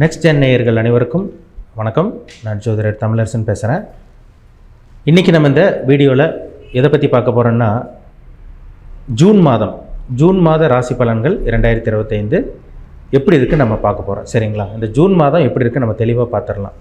Next gen நேயர்கள் அனைவருக்கும் வணக்கம். நான் ஜோதிடர் தமிழரசன் பேசுகிறேன் இன்றைக்கி நம்ம இந்த வீடியோவில் எதை பற்றி பார்க்க போகிறோன்னா ஜூன் மாதம் ஜூன் மாத ராசி பலன்கள் இரண்டாயிரத்தி இருபத்தைந்து எப்படி இருக்குது நம்ம பார்க்க போகிறோம் சரிங்களா? இந்த ஜூன் மாதம் எப்படி இருக்குது நம்ம தெளிவாக பார்த்துடலாம்.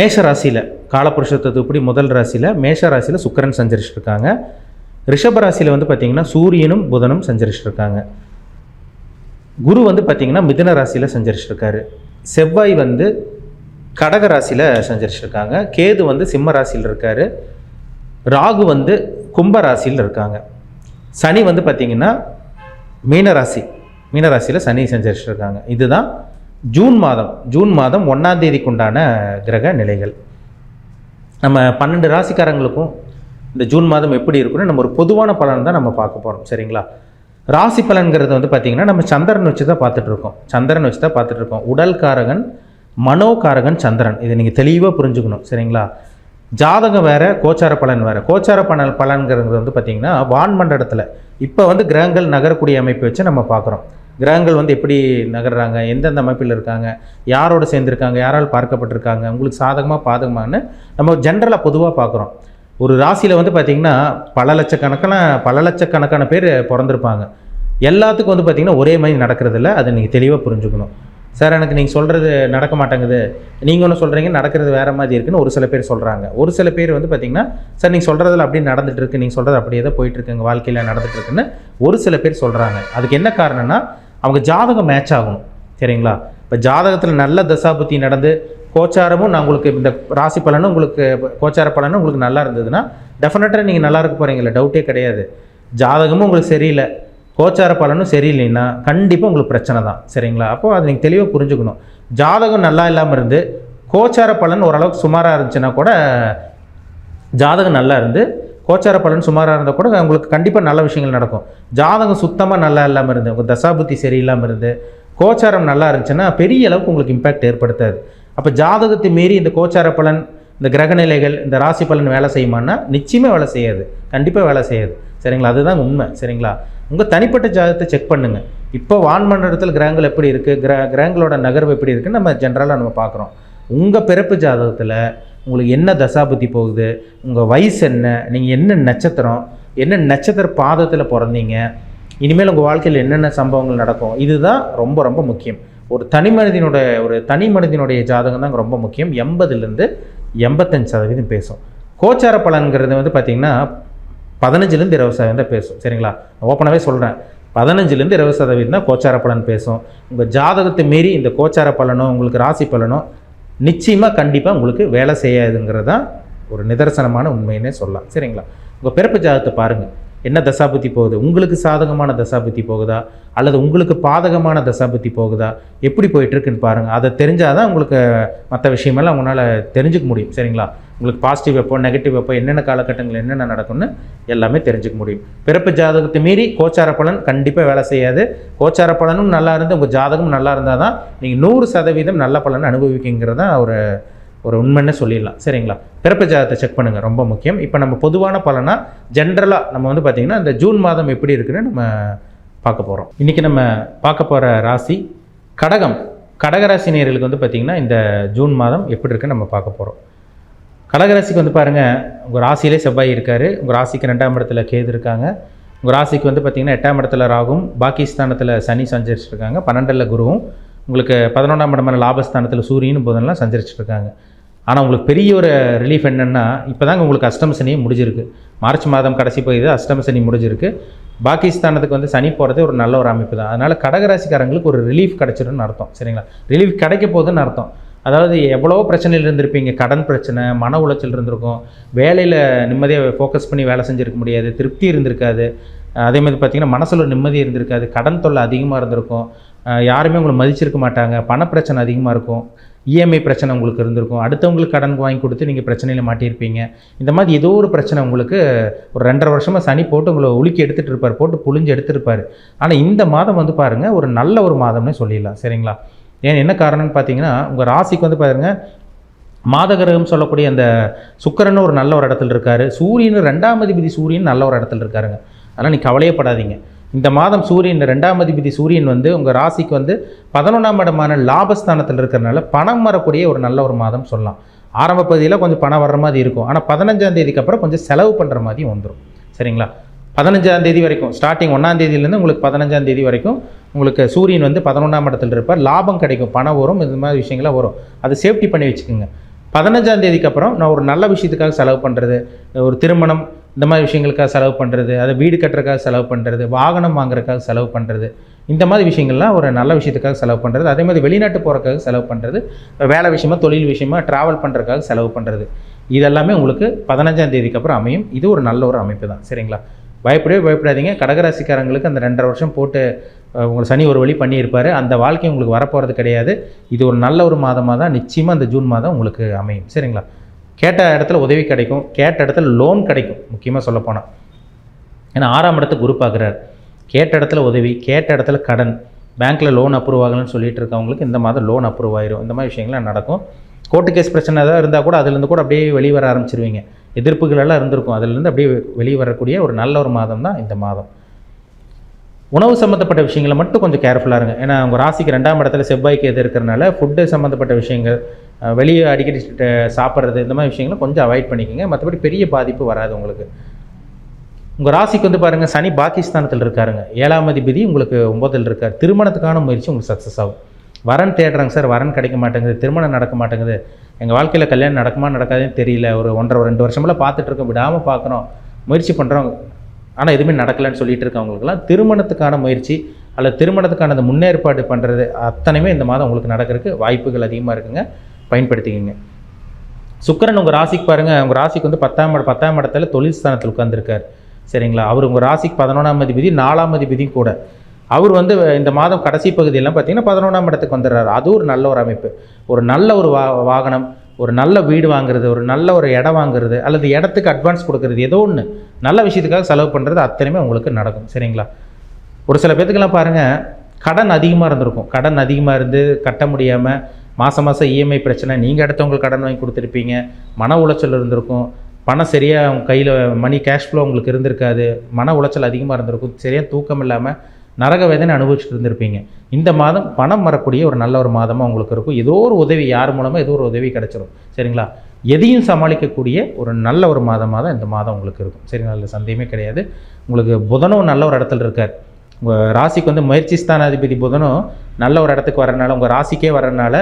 மேஷ ராசியில் காலபுருஷத்துவப்படி முதல் ராசியில் மேஷ ராசியில் சுக்கிரன் சஞ்சரிச்சிருக்காங்க. ரிஷப ராசியில் வந்து பார்த்திங்கன்னா சூரியனும் புதனும் சஞ்சரிச்சிருக்காங்க. இருக்காங்க குரு வந்து பார்த்திங்கன்னா மிதன ராசியில் சஞ்சரிச்சிருக்காரு. செவ்வாய் வந்து கடக ராசியில் சஞ்சரிச்சிருக்காங்க. கேது வந்து சிம்ம ராசியில் இருக்கார். ராகு வந்து கும்ப ராசியில் இருக்காங்க. சனி வந்து பார்த்திங்கன்னா மீனராசி மீனராசியில் சனி சஞ்சரிச்சிருக்காங்க. இதுதான் ஜூன் மாதம். ஜூன் மாதம் ஒன்றாந்தேதிக்கு உண்டான கிரக நிலைகள். நம்ம பன்னெண்டு ராசிக்காரங்களுக்கும் இந்த ஜூன் மாதம் எப்படி இருக்குன்னு நம்ம ஒரு பொதுவான பலன் தான் நம்ம பார்க்க போகிறோம் சரிங்களா? ராசி பலன்கிறது வந்து பார்த்திங்கன்னா நம்ம சந்திரன் வச்சு தான் பார்த்துட்ருக்கோம் சந்திரன் வச்சு தான் பார்த்துட்ருக்கோம் உடல் காரகன் மனோகாரகன் சந்திரன். இதை நீங்கள் தெளிவாக புரிஞ்சுக்கணும். சரிங்களா? ஜாதகம் வேறு கோச்சார பலன் வேறு. கோச்சார பலன் பலன்கிறது வந்து பார்த்திங்கன்னா வான்மண்டலத்தில் இப்போ வந்து கிரகங்கள் நகரக்கூடிய அமைப்பு வச்சு நம்ம பார்க்குறோம். கிரகங்கள் வந்து எப்படி நகர்றாங்க? எந்தெந்த அமைப்பில் இருக்காங்க? யாரோட சேர்ந்துருக்காங்க? யாரால் பார்க்கப்பட்டிருக்காங்க? உங்களுக்கு சாதகமாக பாதகமானு நம்ம ஜென்ரலாக பொதுவாக பார்க்குறோம். ஒரு ராசியில் வந்து பார்த்திங்கன்னா பல லட்சக்கணக்கான பல லட்சக்கணக்கான பேர் பிறந்திருப்பாங்க. எல்லாத்துக்கும் வந்து பார்த்திங்கன்னா ஒரே மாதிரி நடக்கிறதில்ல. அதை நீங்கள் தெளிவாக புரிஞ்சுக்கணும். சார் எனக்கு நீங்கள் சொல்கிறது நடக்க மாட்டேங்குது. நீங்கள் ஒன்று சொல்கிறீங்க நடக்கிறது வேறு மாதிரி இருக்குன்னு ஒரு சில பேர் சொல்கிறாங்க ஒரு சில பேர் வந்து பார்த்திங்கன்னா சார் நீங்கள் சொல்கிறதில் அப்படியே நடந்துட்டு இருக்கு. நீங்கள் சொல்கிறது அப்படியே தான் போயிட்டுருக்கு எங்கள் வாழ்க்கையில் நடந்துட்டு இருக்குன்னு ஒரு சில பேர் சொல்கிறாங்க அதுக்கு என்ன காரணம்னா அவங்க ஜாதகம் மேட்ச் ஆகணும். சரிங்களா? இப்போ ஜாதகத்தில் நல்ல தசாபுத்தி நடந்து கோச்சாரமும் நான் உங்களுக்கு இந்த ராசி பலனும் உங்களுக்கு கோச்சார பலனும் உங்களுக்கு நல்லா இருந்ததுன்னா டெஃபினட்டாக நீங்கள் நல்லா இருக்க போகிறீங்களா டவுட்டே கிடையாது. ஜாதகமும் உங்களுக்கு சரியில்லை கோச்சார பலனும் சரியில்லைன்னா கண்டிப்பாக உங்களுக்கு பிரச்சனை தான் சரிங்களா? அப்போது அதை நீங்கள் தெளிவாக புரிஞ்சுக்கணும். ஜாதகம் நல்லா இல்லாமல் இருந்து கோச்சார பலன் ஓரளவுக்கு சுமாராக இருந்துச்சுன்னா கூட ஜாதகம் நல்லா இருந்து கோச்சார பலன் சுமாராக இருந்தால் கூட உங்களுக்கு கண்டிப்பாக நல்ல விஷயங்கள் நடக்கும். ஜாதகம் சுத்தமாக நல்லா இல்லாமல் இருந்து உங்கள் தசாபுத்தி சரியில்லாமல் இருந்து கோச்சாரம் நல்லா இருந்துச்சுன்னா பெரிய அளவுக்கு உங்களுக்கு இம்பேக்ட் ஏற்படுத்தாது. அப்போ ஜாதகத்தை மீறி இந்த கோச்சார பலன் இந்த கிரகநிலைகள் இந்த ராசி பலன் வேலை செய்யுமான்னா நிச்சயமாக வேலை செய்யாது. கண்டிப்பாக வேலை செய்யாது. சரிங்களா? அதுதான் உண்மை. சரிங்களா? உங்கள் தனிப்பட்ட ஜாதகத்தை செக் பண்ணுங்கள் இப்போ வான்மண்டலத்தில் கிரகங்கள் எப்படி இருக்குது கிர கிரகங்களோட நகர்வு எப்படி இருக்குன்னு நம்ம ஜென்ரலாக நம்ம பார்க்குறோம். உங்கள் பிறப்பு ஜாதகத்தில் உங்களுக்கு என்ன தசாபுத்தி போகுது? உங்கள் வயசு என்ன? நீங்கள் என்ன நட்சத்திரம்? என்ன நட்சத்திர பாதத்தில் பிறந்தீங்க? இனிமேல் உங்கள் வாழ்க்கையில் என்னென்ன சம்பவங்கள் நடக்கும்? இதுதான் ரொம்ப ரொம்ப முக்கியம். ஒரு தனி மனிதனுடைய ஒரு தனி மனிதனுடைய ஜாதகம் தான் ரொம்ப முக்கியம். எண்பதுலேருந்து எண்பத்தஞ்சு சதவீதம் பேசும். கோச்சார பலன்கிறது வந்து பார்த்திங்கன்னா பதினஞ்சுலேருந்து இருபது சதவீதம் தான் பேசும். சரிங்களா? ஓப்பனாகவே சொல்கிறேன் பதினஞ்சுலேருந்து இருபது சதவீதம் தான் கோச்சார பலன் பேசும். உங்கள் ஜாதகத்தை மீறி இந்த கோச்சார பலனோ உங்களுக்கு ராசி பலனோ நிச்சயமாக கண்டிப்பாக உங்களுக்கு வேலை செய்யாதுங்கிறது தான் ஒரு நிதர்சனமான உண்மைன்னே சொல்லலாம். சரிங்களா? உங்கள் பிறப்பு ஜாதகத்தை பாருங்கள் என்ன தசாபுத்தி போகுது? உங்களுக்கு சாதகமான தசாபுத்தி போகுதா? அல்லது உங்களுக்கு பாதகமான தசாபுத்தி போகுதா? எப்படி போயிட்டுருக்குன்னு பாருங்கள் அதை தெரிஞ்சால் தான் உங்களுக்கு மற்ற விஷயமெல்லாம் உங்களால் தெரிஞ்சுக்க முடியும். சரிங்களா? உங்களுக்கு பாசிட்டிவ் எப்போ நெகட்டிவ் எப்போ என்னென்ன காலகட்டங்கள் என்னென்ன நடக்கும்னு எல்லாமே தெரிஞ்சுக்க முடியும். பிறப்பு ஜாதகத்தை மீறி கோச்சார பலன் கண்டிப்பாக வேலை செய்யாது. கோச்சார பலனும் நல்லா இருந்து உங்கள் ஜாதகமும் நல்லா இருந்தால் தான் நீங்கள் நூறு சதவீதம் நல்ல பலன் அனுபவிக்கிங்கிறது தான் ஒரு ஒரு உண்மைன்னு சொல்லிடலாம். சரிங்களா? பிறப்பு ஜாதகத்தை செக் பண்ணுங்கள் ரொம்ப முக்கியம். இப்போ நம்ம பொதுவான பலனாக ஜென்ரலாக நம்ம வந்து பார்த்திங்கன்னா இந்த ஜூன் மாதம் எப்படி இருக்குன்னு நம்ம பார்க்க போகிறோம் இன்றைக்கி நம்ம பார்க்க போகிற ராசி கடகம். கடகராசி நேர்களுக்கு வந்து பார்த்திங்கன்னா இந்த ஜூன் மாதம் எப்படி இருக்குன்னு நம்ம பார்க்க போகிறோம் கடகராசிக்கு வந்து பாருங்கள் உங்கள் ராசியிலே செவ்வாய் இருக்கார். உங்கள் ராசிக்கு ரெண்டாம் இடத்துல கேது இருக்காங்க. உங்கள் ராசிக்கு வந்து பார்த்திங்கன்னா எட்டாம் இடத்துல ராகும். பாகிஸ்தானத்தில் சனி சஞ்சரிச்சிருக்காங்க பன்னெண்டில் குருவும். உங்களுக்கு பதினொன்றாம் இடமான லாபஸ்தானத்தில் சூரியனும் புதன்லாம் சஞ்சரிச்சிருக்காங்க ஆனால் உங்களுக்கு பெரிய ஒரு ரிலீஃப் என்னென்னா இப்போ தாங்க உங்களுக்கு அஷ்டம சனி முடிஞ்சிருக்கு. மார்ச் மாதம் கடைசி பகுதி அஷ்டம சனி முடிஞ்சிருக்கு. பாகிஸ்தானத்துக்கு வந்து சனி போகிறது ஒரு நல்ல ஒரு அமைப்பு தான். அதனால் கடகராசிக்காரங்களுக்கு ஒரு ரிலீஃப் கிடச்சிருன்னு அர்த்தம் சரிங்களா? ரிலீஃப் கிடைக்க போகுதுன்னு அர்த்தம். அதாவது எவ்வளோ பிரச்சனையில் இருந்திருப்பீங்க. கடன் பிரச்சனை மன உளைச்சல் இருந்திருக்கும். வேலையில் நிம்மதியாக ஃபோக்கஸ் பண்ணி வேலை செஞ்சுருக்க முடியாது. திருப்தி இருந்திருக்காது. அதே மாதிரி பார்த்திங்கன்னா மனசில் ஒரு நிம்மதி இருந்திருக்காது. கடன் தொல்லை அதிகமாக இருந்திருக்கும். யாருமே உங்களை மதிச்சிருக்க மாட்டாங்க. பண பிரச்சனை அதிகமாக இருக்கும். இஎம்ஐ பிரச்சனை உங்களுக்கு இருந்திருக்கும். அடுத்தவங்களுக்கு கடன் வாங்கி கொடுத்து நீங்கள் பிரச்சனையில் மாட்டியிருப்பீங்க. இந்த மாதிரி ஏதோ ஒரு பிரச்சனை உங்களுக்கு ஒரு ரெண்டரை வருஷமாக சனி போட்டு உங்களை உலுக்கி எடுத்துகிட்டு இருப்பார் போட்டு புழிஞ்சு எடுத்துருப்பார் ஆனால் இந்த மாதம் வந்து பாருங்கள் ஒரு நல்ல ஒரு மாதம்னே சொல்லிடலாம். சரிங்களா? ஏன் என்ன காரணம்னு பார்த்தீங்கன்னா உங்கள் ராசிக்கு வந்து பாருங்கள் மாதகிரகம் சொல்லக்கூடிய அந்த சுக்கரன் ஒரு நல்ல ஒரு இடத்துல இருக்காரு. சூரியன் ரெண்டாம் அதிபதி சூரியன் நல்ல ஒரு இடத்துல இருக்காருங்க. அதனால் நீ கவலையப்படாதீங்க இந்த மாதம் சூரியன் ரெண்டாம் அதிபதி சூரியன் வந்து உங்கள் ராசிக்கு வந்து பதினொன்றாம் இடமான லாபஸ்தானத்தில் இருக்கிறனால பணம் வரக்கூடிய ஒரு நல்ல ஒரு மாதம் சொல்லலாம். ஆரம்ப பகுதியில் கொஞ்சம் பணம் வர்ற மாதிரி இருக்கும். ஆனால் பதினஞ்சாம் தேதிக்கு அப்புறம் கொஞ்சம் செலவு பண்ணுற மாதிரி வந்துடும் சரிங்களா? பதினஞ்சாம் தேதி வரைக்கும் ஸ்டார்டிங் ஒன்றாம் தேதியிலேருந்து உங்களுக்கு பதினஞ்சாம் தேதி வரைக்கும் உங்களுக்கு சூரியன் வந்து பதினொன்றாம் இடத்துல இருப்பார். லாபம் கிடைக்கும் பணம் வரும் இந்த மாதிரி விஷயங்கள்லாம் வரும். அதை சேஃப்டி பண்ணி வச்சுக்கோங்க. பதினஞ்சாம் தேதிக்கு அப்புறம் நான் ஒரு நல்ல விஷயத்துக்காக செலவு பண்ணுறது ஒரு திருமணம் இந்த மாதிரி விஷயங்களுக்காக செலவு பண்ணுறது அதை வீடு கட்டுறதுக்காக செலவு பண்ணுறது வாகனம் வாங்குறதுக்காக செலவு பண்ணுறது இந்த மாதிரி விஷயங்கள்லாம் ஒரு நல்ல விஷயத்துக்காக செலவு பண்ணுறது அதே மாதிரி வெளிநாட்டு போகிறக்காக செலவு பண்ணுறது வேலை விஷயமா தொழில் விஷயமா ட்ராவல் பண்ணுறதுக்காக செலவு பண்ணுறது இதெல்லாமே உங்களுக்கு பதினஞ்சாம் தேதிக்கு அப்புறம் அமையும். இது ஒரு நல்ல ஒரு அமைப்பு தான். சரிங்களா? பயப்படவே பயப்படாதீங்க. கடகராசிக்காரங்களுக்கு அந்த ரெண்டரை வருஷம் போட்டு உங்களை சனி ஒரு வழி பண்ணியிருப்பார். அந்த வாழ்க்கை உங்களுக்கு வரப்போகிறது கிடையாது. இது ஒரு நல்ல ஒரு மாதமாக தான் நிச்சயமாக அந்த ஜூன் மாதம் உங்களுக்கு அமையும். சரிங்களா? கேட்ட இடத்துல உதவி கிடைக்கும். கேட்ட இடத்துல லோன் கிடைக்கும். முக்கியமாக சொல்லப்போனால் ஏன்னா ஆறாம் இடத்த குரு பார்க்குறாரு. கேட்ட இடத்துல உதவி கேட்ட இடத்துல கடன். பேங்க்கில் லோன் அப்ரூவ் ஆகலன்னு சொல்லிட்டு இருக்கவங்களுக்கு இந்த மாதம் லோன் அப்ரூவ் ஆயிரும். இந்த மாதிரி விஷயங்கள்லாம் நடக்கும். கோர்ட்டு கேஸ் பிரச்சனை ஏதாவது இருந்தால் கூட அதுலேருந்து கூட அப்படியே வெளியே வர ஆரம்பிச்சிருவீங்க எதிர்ப்புகளெல்லாம் இருந்திருக்கும். அதுலேருந்து அப்படியே வெளியே வரக்கூடிய ஒரு நல்ல ஒரு மாதம் தான் இந்த மாதம். உணவு சம்மந்தப்பட்ட விஷயங்களை மட்டும் கொஞ்சம் கேர்ஃபுல்லாக இருங்க. ஏன்னா உங்கள் ராசிக்கு ரெண்டாம் இடத்துல செவ்வாய்க்கு எது இருக்கிறனால ஃபுட்டு சம்மந்தப்பட்ட விஷயங்கள் வெளியே அடிக்கடி சாப்பிட்றது இந்த மாதிரி விஷயங்களை கொஞ்சம் அவாய்ட் பண்ணிக்கோங்க. மற்றபடி பெரிய பாதிப்பு வராது உங்களுக்கு. உங்கள் ராசிக்கு வந்து பாருங்கள் சனி பாகிஸ்தானத்தில் இருக்காருங்க. ஏழாம் அதிபதி உங்களுக்கு ஒம்பதில் இருக்கார். திருமணத்துக்கான முயற்சி உங்களுக்கு சக்ஸஸ் ஆகும். வரன் தேடுறாங்க சார். வரன் கிடைக்க மாட்டேங்குது. திருமணம் நடக்க மாட்டேங்குது. எங்கள் வாழ்க்கையில் கல்யாணம் நடக்குமா நடக்காதுன்னு தெரியல. ஒரு ஒன்றரை ரெண்டு வருஷமெல்லாம் பார்த்துட்ருக்கோம் விடாமல் பார்க்குறோம். முயற்சி பண்ணுறோம் ஆனால் எதுவுமே நடக்கலைன்னு சொல்லிட்டு இருக்கவங்களுக்குலாம் திருமணத்துக்கான முயற்சி அல்லது திருமணத்துக்கான அந்த முன்னேற்பாடு பண்ணுறது அத்தனையுமே இந்த மாதம் உங்களுக்கு நடக்கிறதுக்கு வாய்ப்புகள் அதிகமாக இருக்குங்க. பயன்படுத்திக்கிங்க. சுக்கரன் உங்கள் ராசிக்கு பாருங்கள் உங்கள் ராசிக்கு வந்து பத்தாம் பத்தாம் இடத்துல தொழில் ஸ்தானத்தில் உட்காந்துருக்கார் சரிங்களா? அவர் உங்கள் ராசிக்கு பதினொன்றாம் அதிபதி நாலாம் அதிபதியும் கூட. அவர் வந்து இந்த மாதம் கடைசி பகுதியெல்லாம் பார்த்தீங்கன்னா பதினொன்றாம் இடத்துக்கு வந்துடுறாரு. அது ஒரு நல்ல ஒரு அமைப்பு. ஒரு நல்ல ஒரு வா வாகனம் ஒரு நல்ல வீடு வாங்குறது ஒரு நல்ல ஒரு இடம் வாங்குறது அல்லது இடத்துக்கு அட்வான்ஸ் கொடுக்குறது ஏதோ ஒன்று நல்ல விஷயத்துக்காக செலவு பண்ணுறது அத்தனையுமே உங்களுக்கு நடக்கும். சரிங்களா? ஒரு சில பேத்துக்கெல்லாம் பாருங்கள் கடன் அதிகமாக இருந்திருக்கும். கடன் அதிகமாக இருந்து கட்ட முடியாமல் மாதம் மாதம் இஎம்ஐ பிரச்சனை நீங்கள் அடுத்தவங்களுக்கு கடன் வாங்கி கொடுத்துருப்பீங்க மன உளைச்சல் இருந்திருக்கும். பணம் சரியாக அவங்க கையில் மணி கேஷ் ஃப்ளோ உங்களுக்கு இருந்திருக்காது. மன உளைச்சல் அதிகமாக இருந்திருக்கும். சரியாக தூக்கம் இல்லாமல் நரக வேதனை அனுபவிச்சுட்டு இருந்திருப்பீங்க இந்த மாதம் பணம் வரக்கூடிய ஒரு நல்ல ஒரு மாதமாக உங்களுக்கு இருக்கும். ஏதோ ஒரு உதவி யார் மூலமாக ஏதோ ஒரு உதவி கிடச்சிரும். சரிங்களா? எதையும் சமாளிக்கக்கூடிய ஒரு நல்ல ஒரு மாதமாக தான் இந்த மாதம் உங்களுக்கு இருக்கும். சரிங்களா? அதில் சந்தேகமே கிடையாது. உங்களுக்கு புதனும் நல்ல ஒரு இடத்துல இருக்கார். உங்கள் ராசிக்கு வந்து முயற்சி ஸ்தானாதிபதி புதனும் நல்ல ஒரு இடத்துக்கு வரனால உங்கள் ராசிக்கே வரனால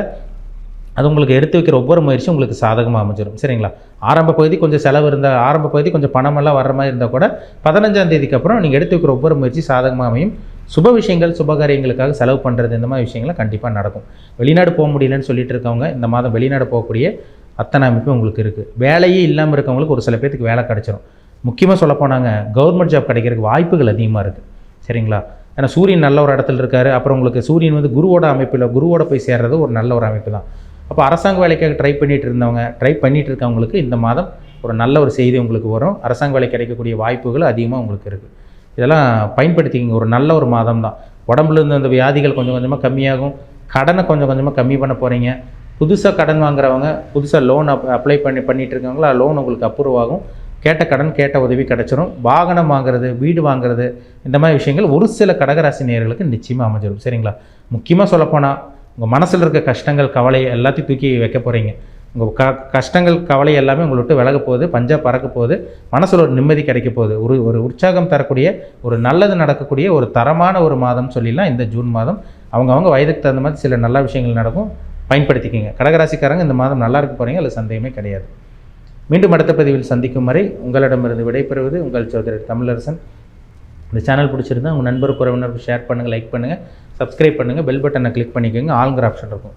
அது உங்களுக்கு எடுத்து வைக்கிற ஒவ்வொரு முயற்சியும் உங்களுக்கு சாதகமாக அமைஞ்சிடும் சரிங்களா? ஆரம்ப பகுதி கொஞ்சம் செலவு இருந்தால் ஆரம்ப பகுதி கொஞ்சம் பணமெல்லாம் வர்ற மாதிரி இருந்தால் கூட பதினஞ்சாம் தேதிக்கு அப்புறம் நீங்கள் எடுத்து வைக்கிற ஒவ்வொரு முயற்சி சாதகமாக அமையும். சுப விஷயங்கள் சுபகாரியங்களுக்காக செலவு பண்ணுறது இந்த மாதிரி விஷயங்கள்லாம் கண்டிப்பாக நடக்கும். வெளிநாடு போக முடியலன்னு சொல்லிட்டு இருக்கவங்க இந்த மாதம் வெளிநாடு போகக்கூடிய அத்தனை அமைப்பு உங்களுக்கு இருக்குது வேலையே இல்லாமல் இருக்கவங்களுக்கு ஒரு சில பேத்துக்கு வேலை கிடைச்சிரும். முக்கியமாக சொல்ல போனாங்க கவர்மெண்ட் ஜாப் கிடைக்கிறதுக்கு வாய்ப்புகள் அதிகமாக இருக்குது சரிங்களா? ஏன்னா சூரியன் நல்ல ஒரு இடத்துல இருக்காரு. அப்புறம் உங்களுக்கு சூரியன் வந்து குருவோட அமைப்பில் குருவோட போய் சேர்றது ஒரு நல்ல ஒரு அமைப்பு தான். அப்போ அரசாங்க வேலைக்காக ட்ரை பண்ணிட்டு இருந்தவங்க ட்ரை பண்ணிட்டு இருக்கவங்களுக்கு இந்த மாதம் ஒரு நல்ல ஒரு செய்தி உங்களுக்கு வரும். அரசாங்க வேலை கிடைக்கக்கூடிய வாய்ப்புகள் அதிகமாக உங்களுக்கு இருக்குது இதெல்லாம் பயன்படுத்திக்கிங்க. ஒரு நல்ல ஒரு மாதம் தான் உடம்புல இருந்த அந்த வியாதிகள் கொஞ்சம் கொஞ்சமாக கம்மியாகும். கடனை கொஞ்சம் கொஞ்சமாக கம்மி பண்ண போகிறீங்க புதுசாக கடன் வாங்குறவங்க புதுசாக லோன் அப் அப்ளை பண்ணி பண்ணிட்டு இருக்காங்களா லோன் உங்களுக்கு அப்ரூவ் ஆகும். கேட்ட கடன் கேட்ட உதவி கிடச்சிரும். வாகனம் வாங்குறது வீடு வாங்குறது இந்த மாதிரி விஷயங்கள் ஒரு சில கடகராசி நேர்களுக்கு நிச்சயமாக அமைஞ்சிடும் சரிங்களா? முக்கியமாக சொல்லப்போனால் உங்கள் மனசில் இருக்க கஷ்டங்கள் கவலை எல்லாத்தையும் தூக்கி வைக்க போகிறீங்க உங்கள் க கஷ்டங்கள் கவலை எல்லாமே உங்களை விட்டு விலக போகுது பஞ்சா பறக்க போகுது மனசில் ஒரு நிம்மதி கிடைக்க போகுது. ஒரு ஒரு உற்சாகம் தரக்கூடிய ஒரு நல்லது நடக்கக்கூடிய ஒரு தரமான ஒரு மாதம் சொல்லிடலாம் இந்த ஜூன் மாதம். அவங்கவுங்க வயதுக்கு தகுந்த மாதிரி சில நல்ல விஷயங்கள் நடக்கும். பயன்படுத்திக்கிங்க. கடகராசிக்காரங்க இந்த மாதம் நல்லா இருக்க போகிறீங்க அதில் சந்தேகமே கிடையாது. மீண்டும் அடுத்த பதிவில் சந்திக்கும் வரை உங்களிடமிருந்து விடைபெறுவது உங்கள் சோதரர் தமிழரசன். இந்த சேனல் பிடிச்சிருந்தா உங்கள் நண்பர் உறவினருக்கு ஷேர் பண்ணுங்கள் லைக் பண்ணுங்கள் சப்ஸ்கிரைப் பண்ணுங்கள் பெல் பட்டனை கிளிக் பண்ணிக்கோங்க ஆளுங்கிற ஆப்ஷன் இருக்கும்.